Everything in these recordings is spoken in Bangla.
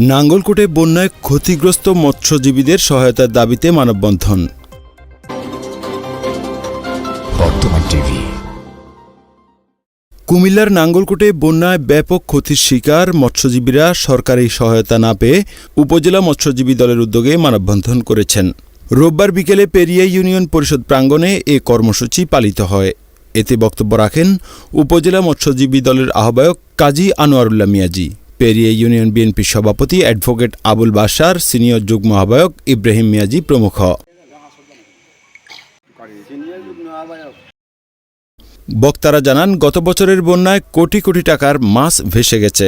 নাঙ্গলকোটে বন্যায় ক্ষতিগ্রস্ত মৎস্যজীবীদের সহায়তার দাবিতে মানববন্ধন। বর্তমান টিভি। কুমিল্লার নাঙ্গলকোটে বন্যায় ব্যাপক ক্ষতির শিকার মৎস্যজীবীরা সরকারি সহায়তা না পেয়ে উপজেলা মৎস্যজীবী দলের উদ্যোগে মানববন্ধন করেছেন। রোববার বিকেলে পেরিয়া ইউনিয়ন পরিষদ প্রাঙ্গণে এ কর্মসূচি পালিত হয়। এতে বক্তব্য রাখেন উপজেলা মৎস্যজীবী দলের আহ্বায়ক কাজী আনোয়ারুল্লাহ মিয়াজি। পেরিয়া ইউনিয়ন বিএনপির সভাপতি অ্যাডভোকেট আবুল বাশার, সিনিয়র যুগ্ম আহ্বায়ক ইব্রাহিম মিয়াজি প্রমুখ। বক্তারা জানান, গত বছরের বন্যায় কোটি কোটি টাকার মাছ ভেসে গেছে।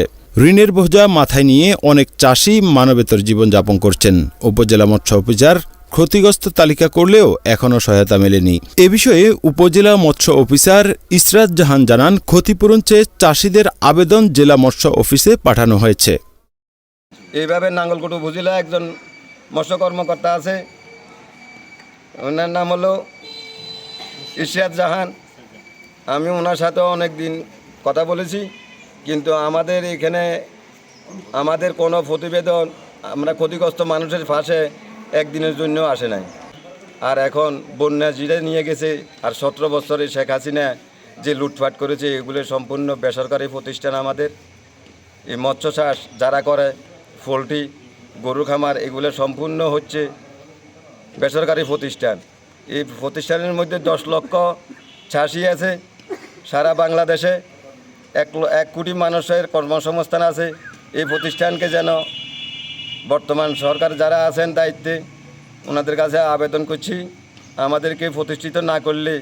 ঋণের বোঝা মাথায় নিয়ে অনেক চাষি মানবেতর জীবনযাপন করছেন। উপজেলা মৎস্য অফিসার ক্ষতিগ্রস্ত তালিকা করলেও এখনও সহায়তা মেলেনি। এ বিষয়ে উপজেলা মৎস্য অফিসার ইসরাত জাহান জানান, ক্ষতিপূরণ চেয়ে চাষিদের আবেদন জেলা মৎস্য অফিসে পাঠানো হয়েছে। এইভাবে নাঙ্গলকোট উপজেলা একজন মৎস্য কর্মকর্তা আছে। ওনার নাম হলো ইশরাত জাহান। আমি ওনার সাথে অনেক দিন কথা বলেছি, কিন্তু আমাদের এখানে আমাদের কোনো প্রতিবেদন, আমরা ক্ষতিগ্রস্ত মানুষের পাশে একদিনের জন্য আসে নাই। আর এখন বন্যা জিরে নিয়ে গেছে, আর সতেরো বছরে শেখ হাসিনা যে লুটপাট করেছে, এগুলো সম্পূর্ণ বেসরকারি প্রতিষ্ঠান আমাদের। এই মৎস্য চাষ যারা করে, পোলট্রি, গরু খামার, এগুলো সম্পূর্ণ হচ্ছে বেসরকারি প্রতিষ্ঠান। এই প্রতিষ্ঠানের মধ্যে দশ লক্ষ চাষি আছে, সারা বাংলাদেশে এক এক কোটি মানুষের কর্মসংস্থান আছে। এই প্রতিষ্ঠানকে যেন বর্তমান সরকার যারা আছেন দায়িত্বে, ওনাদের কাছে আবেদন করছি, আমাদেরকে প্রতিষ্ঠিত না করলে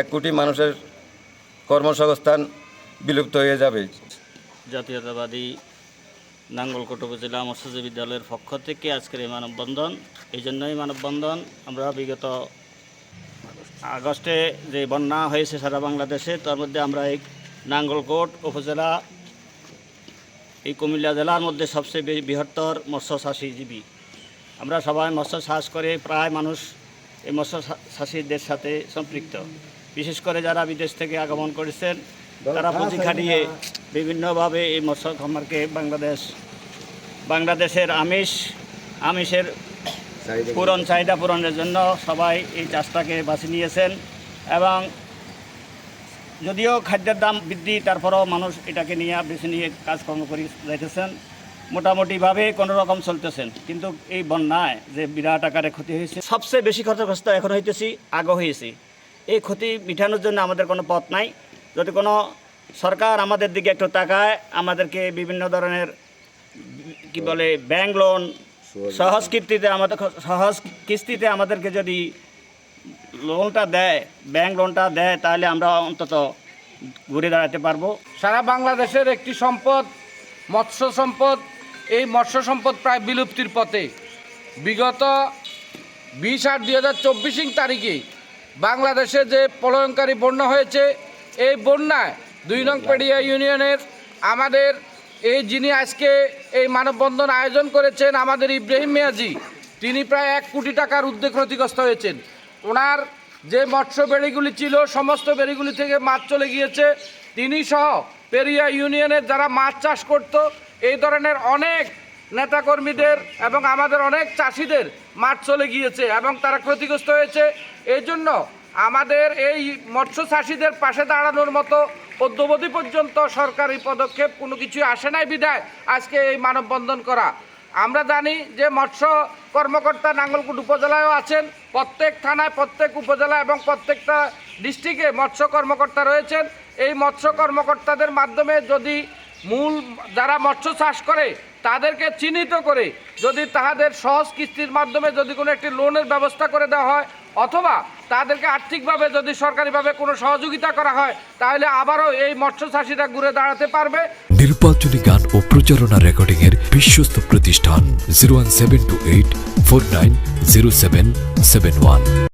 এক কোটি মানুষের কর্মসংস্থান বিলুপ্ত হয়ে যাবে। জাতীয়তাবাদী নাঙ্গলকোট উপজেলা মৎস্যজীবী দলের পক্ষ থেকে আজকের এই মানববন্ধন। এই জন্যই মানববন্ধন। আমরা বিগত আগস্টে যে বন্যা হয়েছে সারা বাংলাদেশে, তার মধ্যে আমরা এই নাঙ্গলকোট উপজেলা এই কুমিল্লা জেলার মধ্যে সবচেয়ে বৃহত্তর মৎস্য চাষীজীবী আমরা সবাই মৎস্য চাষ করে প্রায় মানুষ এই মৎস্য চাষীদের সাথে সম্পৃক্ত। বিশেষ করে যারা বিদেশ থেকে আগমন করেছেন তারা পুঁজি খাটিয়ে বিভিন্নভাবে এই মৎস্য খামারকে বাংলাদেশ বাংলাদেশের আমিষ আমিষের পূরণ চাহিদা পূরণের জন্য সবাই এই চাষটাকে বাছি নিয়েছেন এবং যদিও খাদ্যের দাম বৃদ্ধি তারপরেও মানুষ এটাকে নিয়ে বেছে নিয়ে কাজকর্ম করে রেখেছেন। মোটামুটিভাবে কোনো রকম চলতেছেন। কিন্তু এই বন্যায় যে বিরাট আকারে ক্ষতি হয়েছে সবচেয়ে বেশি ক্ষতিগ্রস্ত এখন হইতেছি আগো হয়েছি এই ক্ষতি মিটানোর জন্য আমাদের কোনো পথ নাই। যদি কোনো সরকার আমাদের দিকে একটু তাকায় আমাদেরকে বিভিন্ন ধরনের কি বলে ব্যাংক লোন সহজ কিস্তিতে আমাদের সহজ কিস্তিতে আমাদেরকে যদি লোনটা দেয় ব্যাংক লোনটা দেয়, তাহলে আমরা অন্তত ঘুরে দাঁড়াতে পারব। সারা বাংলাদেশের একটি সম্পদ, মৎস্য সম্পদ, এই মৎস্য সম্পদ প্রায় বিলুপ্তির পথে। বিগত বিশ আট দুই হাজার চব্বিশ তারিখে বাংলাদেশে যে প্রলয়নকারী বন্যা হয়েছে, এই বন্যায় দুই নং পেডিয়া ইউনিয়নের আমাদের এই যিনি আজকে এই মানববন্ধন আয়োজন করেছেন, আমাদের ইব্রাহিম মিয়াজি, তিনি প্রায় এক কোটি টাকার উদ্যোগ ক্ষতিগ্রস্ত হয়েছেন। ওনার যে মৎস্য বেড়িগুলি ছিল, সমস্ত বেড়িগুলি থেকে মাছ চলে গিয়েছে। তিনি সহ পেরিয়া ইউনিয়নের যারা মাছ চাষ করত, এই ধরনের অনেক নেতাকর্মীদের এবং আমাদের অনেক চাষিদের মাঠ চলে গিয়েছে এবং তারা ক্ষতিগ্রস্ত হয়েছে। এই জন্য আমাদের এই মৎস্য চাষিদের পাশে দাঁড়ানোর মতো অদ্যবধি পর্যন্ত সরকারি পদক্ষেপ কোনো কিছু আসে নাই বিধায় আজকে এই মানববন্ধন করা। আমরা জানি যে মৎস্য কর্মকর্তা নাঙ্গলকুট উপজেলায়ও আছেন, প্রত্যেক থানায়, প্রত্যেক উপজেলা এবং প্রত্যেকটা ডিস্ট্রিক্টে মৎস্য কর্মকর্তা রয়েছেন। এই মৎস্য কর্মকর্তাদের মাধ্যমে যদি মূল যারা মৎস্য চাষ করে, তাদেরকে চিহ্নিত করে যদি তাহাদের সহজ কিস্তির মাধ্যমে যদি কোনো একটি লোনের ব্যবস্থা করে দেওয়া হয় অথবা তাদেরকে আর্থিকভাবে যদি সরকারিভাবে কোনো সহযোগিতা করা হয়, তাহলে আবারও এই মৎস্য চাষিরা ঘুরে দাঁড়াতে পারবে। নির্বাচনী গান ও প্রচারণা রেকর্ডিং এর বিশ্বস্ত প্রতিষ্ঠান zero one seven two eight four nine zero seven seven one